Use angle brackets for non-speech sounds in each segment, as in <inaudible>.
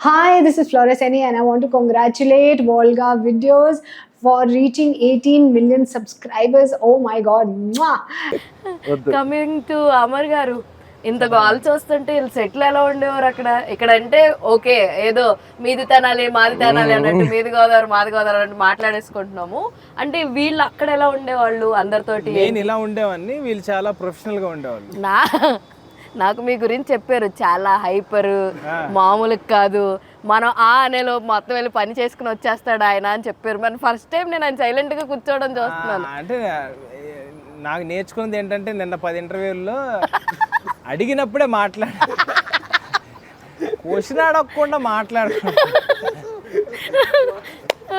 Hi, this is Floreseni, and I want to congratulate Volga Videos for reaching 18 million subscribers. Oh my god. Mwah. Coming to Amar garu ఇంత goal చూస్తుంటే వీళ్ళు settle ఎలా ఉండేవారు అక్కడ ఇక్కడ అంటే okay ఏదో మీది తినాలి మాది తినాలి అన్నట్టు మీది గోదావరి మాది గోదావరి అన్నట్టు మాట్లాడేసుకుంటున్నాము అంటే వీళ్ళు అక్కడ ఎలా ఉండేవాళ్ళు అందరితోటి నేను ఇలా ఉండేవాడిని వీళ్ళు చాలా ప్రొఫెషనల్గా ఉండేవాళ్ళు నా నాకు మీ గురించి చెప్పారు. చాలా హైపర్ మామూలు కాదు. మనం ఆ అనేలో మొత్తం వెళ్ళి పని చేసుకుని వచ్చేస్తాడు ఆయన అని చెప్పారు. మరి ఫస్ట్ టైం నేను ఆయన సైలెంట్గా కూర్చోవడం చూస్తున్నాను. అంటే నాకు నేర్చుకున్నది ఏంటంటే నిన్న పది ఇంటర్వ్యూల్లో అడిగినప్పుడే మాట్లాడ. క్వశ్చన్ అడగకుండా మాట్లాడు.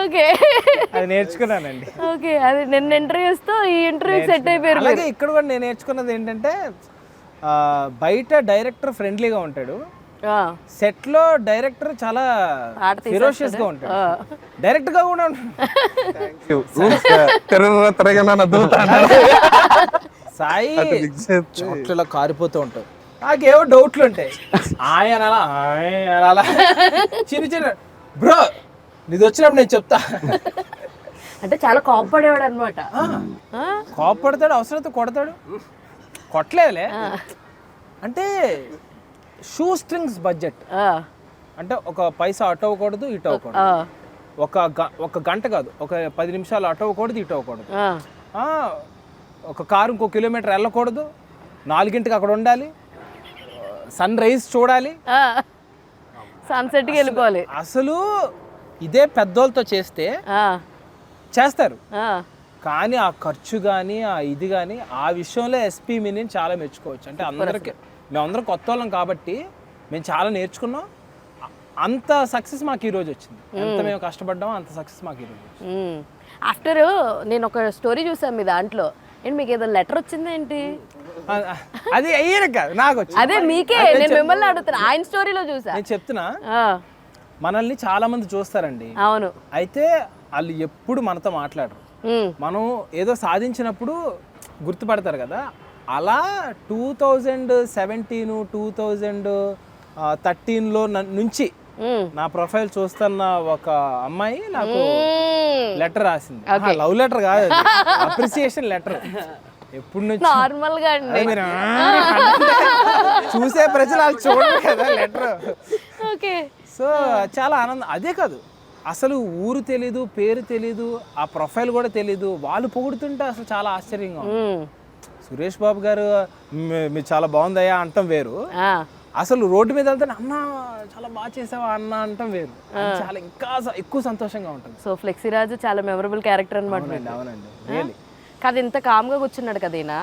ఓకే. అది నేర్చుకున్నానండి. ఓకే అది నిన్న ఇంటర్వ్యూస్తో ఈ ఇంటర్వ్యూ సెట్ అయిపోయారు ఇక్కడ కూడా నేను నేర్చుకున్నది ఏంటంటే బయట డైరెక్టర్ ఫ్రెండ్లీగా ఉంటాడు. ఆ, సెట్లో డైరెక్టర్ చాలా ఫిరోషియస్గా ఉంటాడు. డైరెక్ట్గా కూడా ఉంటాడు. సాయి చోట్ల కారిపోతూ ఉంటావు నాకేవో డౌట్లు ఉంటాయి. ఆయన అలా ఆయన అలా. చిన్న చిన్న బ్రో నీది వచ్చినప్పుడు నేను చెప్తా. అంటే చాలా కోపడేవాడు అనమాట కోపడతాడు అవసరమైతే కొడతాడు. కొట్టలేదులే. అంటే షూ స్ట్రింగ్స్ బడ్జెట్ అంటే ఒక పైసా అటు అవ్వకూడదు ఇటు అవ్వకూడదు. ఒక ఒక గంట కాదు ఒక పది నిమిషాలు అటు అవ్వకూడదు ఇటు అవ్వకూడదు. ఒక కారు ఇంకో కిలోమీటర్ వెళ్ళకూడదు నాలుగింటికి అక్కడ ఉండాలి సన్ రైజ్ చూడాలి. సన్సెట్కి వెళ్ళిపోవాలి. అసలు ఇదే పెద్దోళ్ళతో చేస్తే చేస్తారు. కానీ ఆ ఖర్చు కానీ ఆ ఇది కానీ ఆ విషయంలో ఎస్పీ మిని చాలా మెచ్చుకోవచ్చు. అంటే అందరికి మేమందరం కొత్త వాళ్ళం కాబట్టి మేము చాలా నేర్చుకున్నాం. అంత సక్సెస్ మాకు ఈ రోజు వచ్చింది ఎంత మేము కష్టపడ్డామో అంత సక్సెస్ మాకు ఈ రోజు వచ్చింది. ఉమ్. ఆఫ్టర్ నేను ఒక స్టోరీ చూసాను మీ దాంట్లో. ఏంటి మీకు ఏదో లెటర్ వచ్చిందేంటి ఆ- ఆ- అది అయ్యేది కాదు నాకు వచ్చింది. అదే మీకే నేను మిమ్మల్ని అడుగుతున్నా. ఆయన స్టోరీలో చూసా. నేను చెప్తున్నా మనల్ని చాలా మంది చూస్తారండి. అవును. అయితే వాళ్ళు ఎప్పుడు మనతో మాట్లాడరు. మనం ఏదో సాధించినప్పుడు గుర్తుపడతారు కదా అలా two thousand seventeen two thousand థర్టీన్లో నుంచి. నా ప్రొఫైల్ చూస్తున్న ఒక అమ్మాయి నాకు. లెటర్ రాసింది. లవ్ లెటర్ కాదు అప్రిసియేషన్ లెటర్ <laughs> ఎప్పుడు నుంచి? నార్మల్గా అండి. అదే చూసే ప్రజలు వాళ్ళు చూడరు కదా లెటర్. ఓకే. సో చాలా ఆనందం. అదే కాదు అసలు ఊరు తెలీదు పేరు తెలీదు ఆ ప్రొఫైల్ కూడా తెలీదు వాళ్ళు పొగుడుతుంటే అసలు చాలా ఆశ్చర్యంగా సురేష్ బాబు గారు "మీ- మీరు చాలా బాగుందయ్యా అంటాం వేరు. అసలు రోడ్డు మీద వెళ్తే అన్న చాలా బాగా చేసావా అన్న అంటాం వేరు. చాలా ఇంకా ఎక్కువ సంతోషంగా ఉంటుంది. సో ఫ్లెక్సీరాజు చాలా మెమరబుల్ క్యారెక్టర్ అనమాట అవునండి కాదు ఇంత కామ్గా కూర్చున్నాడు కదా ఈయన.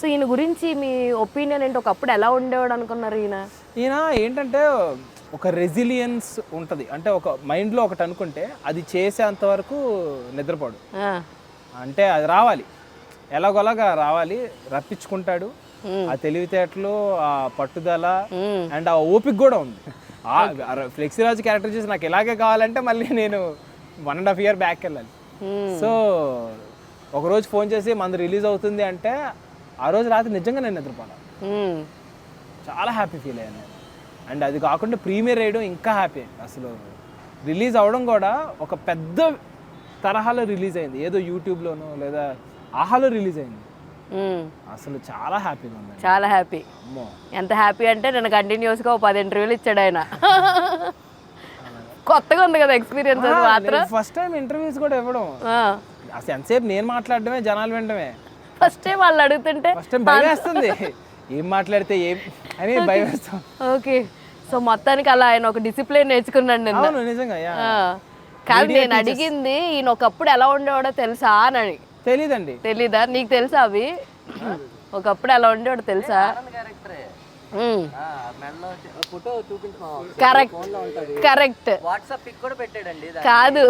సో ఈయన గురించి మీ ఒపీనియన్ ఏంటి? ఒకప్పుడు ఎలా ఉండేవాడు అనుకున్నారు ఈయన? ఈయన ఏంటంటే ఒక రెసిలియన్స్ ఉంటుంది. అంటే ఒక మైండ్లో ఒకటి అనుకుంటే అది చేసేంత వరకు నిద్రపోడు. అంటే అది రావాలి. ఎలాగోలాగా రావాలి రప్పించుకుంటాడు. ఆ తెలివితేటలు ఆ పట్టుదల అండ్ ఆ ఓపిక కూడా ఉంది. ఆ ఫ్లెక్సీరాజు క్యారెక్టర్ చేసి నాకు ఇలాగే కావాలంటే మళ్ళీ నేను one and half year back వెళ్ళాలి. సో ఒకరోజు ఫోన్ చేసి మంది రిలీజ్ అవుతుంది అంటే ఆ రోజు రాత్రి నిజంగా నేను నిద్రపోను. చాలా హ్యాపీ ఫీల్ అయ్యాను అండ్ అది కాకుండా ప్రీమియర్ వేయడం ఇంకా హ్యాపీ అసలు రిలీజ్ అవడం కూడా ఒక పెద్ద తరహాలో రిలీజ్ అయింది. ఏదో యూట్యూబ్లోనో లేదా ఆహాలో రిలీజ్ అయింది. అసలు చాలా హ్యాపీగా ఉందండి చాలా హ్యాపీ. ఎంత హ్యాపీ అంటే నేను కంటిన్యూస్గా ఒక పది ఇంటర్వ్యూలు ఇచ్చాడు ఆయన. <laughs> కొత్తగా ఉంది కదా ఎక్స్పీరియన్స్ అది మాత్రం. ఫస్ట్ టైం ఇంటర్వ్యూస్ కూడా ఇవ్వడం. అసలు ఎంతసేపు నేను మాట్లాడడమే జనాలు వినడమే. ఫస్ట్ టైం వాళ్ళు అడుగుతుంటే ఫస్ట్ టైం భయం వేస్తుంది. ఏం మాట్లాడితే ఏం అని భయం వేస్తాం. ఓకే సో మొత్తానికి అలా ఆయన ఒక డిసిప్లిన్ నేర్చుకున్నాడు నిన్న. అవును నిజంగా కాదు నేను అడిగింది ఈయన ఒకప్పుడు ఎలా ఉండేవాడో తెలుసా అని తెలీదండి. తెలీదా? నీకు తెలుసా అవి? ఒకప్పుడు ఎలా ఉండేవాడు తెలుసా? కరెక్ట్. కరెక్ట్. వాట్సాప్ పిక్ కూడా పెట్టాడండి కాదు.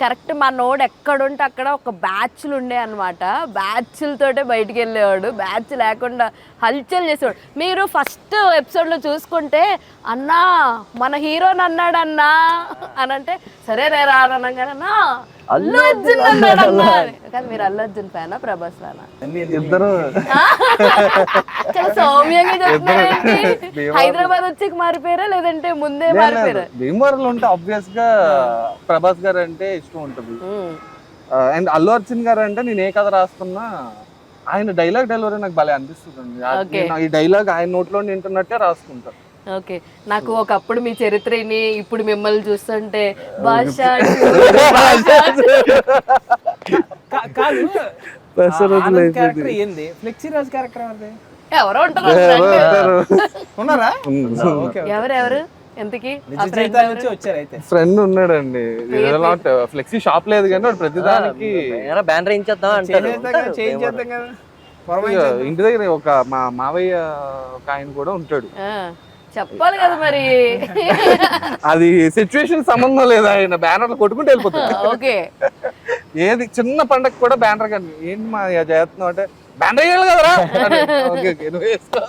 కరెక్ట్ మా నోడు ఎక్కడుంటే అక్కడ ఒక బ్యాచ్లు ఉండే అనమాట బ్యాచ్లతోటే బయటికి వెళ్ళేవాడు. బ్యాచ్ లేకుండా హల్చల్ చేసేవాడు. మీరు ఫస్ట్ ఎపిసోడ్లో చూసుకుంటే అన్నా మన హీరోని అన్నాడు అన్నా అని అంటే సరే రే రానగానే అన్నా అల్లు అర్జున్. కానీ మీరు అల్లు అర్జున్ ఫ్యానా ప్రభాస్ ఫ్యానా? ఇద్దరు. చాలా సౌమ్యంగా హైదరాబాద్ వచ్చి మారిపోయారా లేదంటే ముందే మారిపోయారా? భీమవరంలో ఉంటే ఆబ్వియస్గా ప్రభాస్ గారు అంటే ఇష్టం ఉంటుంది. అండ్ అల్లు అర్జున్ గారు అంటే నేను ఏ కథ రాస్తున్నా ఆయన డైలాగ్ డెలివరీ నాకు భలే అనిపిస్తుంది ఈ డైలాగ్ ఆయన నోట్లో వింటున్నట్టే రాసుకుంటా. ఓకే. నాకు ఒకప్పుడు మీ చరిత్రని ఇప్పుడు మిమ్మల్ని చూస్తుంటే భాష. క్యారెక్టర్ ఏంది? ఫ్లెక్సీ రాజ్ క్యారెక్టర్ ఎవరిది? ఎవరో ఉంటారు friend. ఉన్నారా? ఎవరెవరు ఎంతకి? ఫ్రెండ్ ఉన్నాడండి. ఫ్లెక్సీ షాప్ లేదు కానీ వాడు ప్రతిదానికి ఏమైనా బ్యానర్ చేంజ్ చేద్దాం. పురమాయించేద్దాం. ఇంటి దగ్గర ఒక మా మావయ్య ఒక ఆయన కూడా ఉంటాడు. ఆ, చెప్పాలి కదా మరి. అది సిచ్యువేషన్ సంబంధం లేదు. ఆయన బ్యానర్లు కొట్టుకుంటూ వెళ్ళిపోతాడు. ఓకే. ఏది? చిన్న పండగ కూడా బ్యానర్ కానీ. ఏంటి మా చేస్తున్నావు అంటే బ్యానర్ వేయాలి కదరా. ఓకే ఓకే నువ్వు వేసుకో.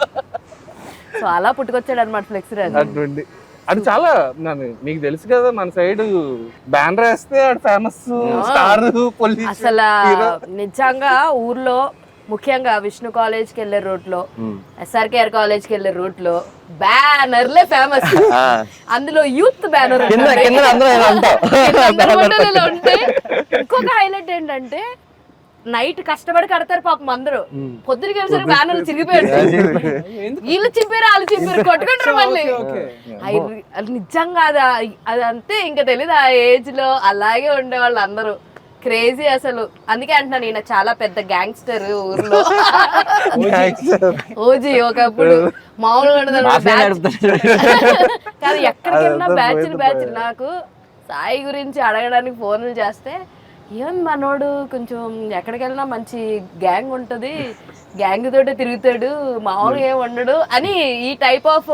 సో అలా పుట్టుకొచ్చాడు అనమాట ఫ్లెక్స్ అటువంటి. అది చాలా నన్ను మీకు తెలుసు కదా మన సైడ్ బ్యానర్ వేస్తే ఫేమస్ స్టార్ అసలు నిజంగా ఊర్లో ముఖ్యంగా విష్ణు కాలేజ్కి వెళ్ళే రూట్లో ఎస్ఆర్కేఆర్ కాలేజ్కి వెళ్ళే రూట్లో బ్యానర్లే ఫేమస్ అందులో యూత్ బ్యానర్ ఉంటాం ఇంకొక హైలైట్ ఏంటంటే నైట్ కష్టపడి కడతారు పాపం అందరూ. పొద్దున కలిసి బ్యానర్లు చిరిగిపోయాడు <laughs> వీళ్ళు చింపారు వాళ్ళు చింపారు కొట్టుకుంటారు మళ్ళీ. ఓకే అయి అది నిజంగా అది అంతే ఇంకా తెలియదు ఆ ఏజ్లో అలాగే ఉండేవాళ్ళు అందరూ. క్రేజీ అసలు. అందుకే అంటున్నాను ఈయన చాలా పెద్ద గ్యాంగ్స్టర్ ఊర్లో. <laughs> ఓజీ ఒకప్పుడు మామూలుగా బ్యాచ్. కానీ ఎక్కడికి వెళ్ళినా బ్యాచ్ బ్యాచ్ నాకు సాయి గురించి అడగడానికి ఫోన్లు చేస్తే ఏం మనోడు కొంచెం ఎక్కడికి వెళ్ళినా మంచి గ్యాంగ్ ఉంటది. గ్యాంగ్ తోటే తిరుగుతాడు. మామూలుగా ఏం ఉండడు. అని ఈ టైప్ ఆఫ్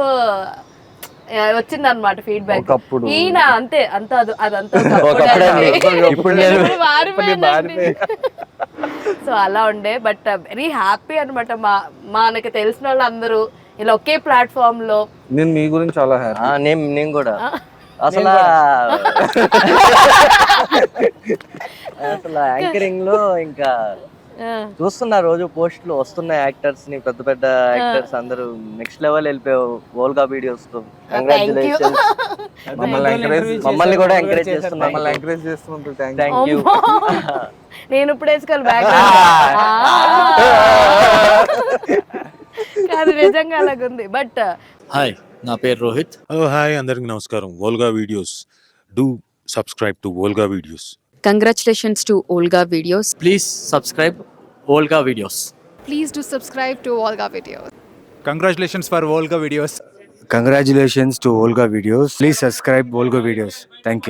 వచ్చింది అనమాట ఫీడ్బ్యాక్. ఈయన అంతే అంత అది- అదంతా <laughs> సో అలా ఉండే బట్ వెరీ హ్యాపీ అనమాట మా మనకి తెలిసిన వాళ్ళు అందరూ ఇలా ఒకే ప్లాట్ఫామ్లో. నేను మీ గురించి చాలా హ్యాపీ ఆ, నేను నేను కూడా. అసలు అసలు యాంకరింగ్లో ఇంకా చూస్తున్నా రోజు పోస్టులు వస్తున్నాయి యాక్టర్స్ని పెద్ద పెద్ద యాక్టర్స్ అందరూ. నెక్స్ట్ లెవెల్ వెళ్ళిపోయావు వోల్గా వీడియోస్తో. కంగ్రాచులేషన్స్ <laughs> మమ్మల్ని కూడా ఎంకరేజ్ చేస్తున్నాం మమ్మల్ని ఎంకరేజ్ చేస్తున్నందుకు థ్యాంక్ యూ. <laughs> నేను ఇప్పుడు వేసుకోవాలి బ్యాగ్ <laughs> కాదు నిజంగా అలాగుంది. బట్ హాయ్ నా పేరు రోహిత్. హలో హాయ్ అందరికి నమస్కారం. Volga videos. Do subscribe to Volga videos. Congratulations to Olga Videos. Please subscribe Olga Videos. Please do subscribe to Olga Videos. Congratulations for Olga videos. Congratulations to Olga Videos. Please subscribe Olga Videos. Thank you.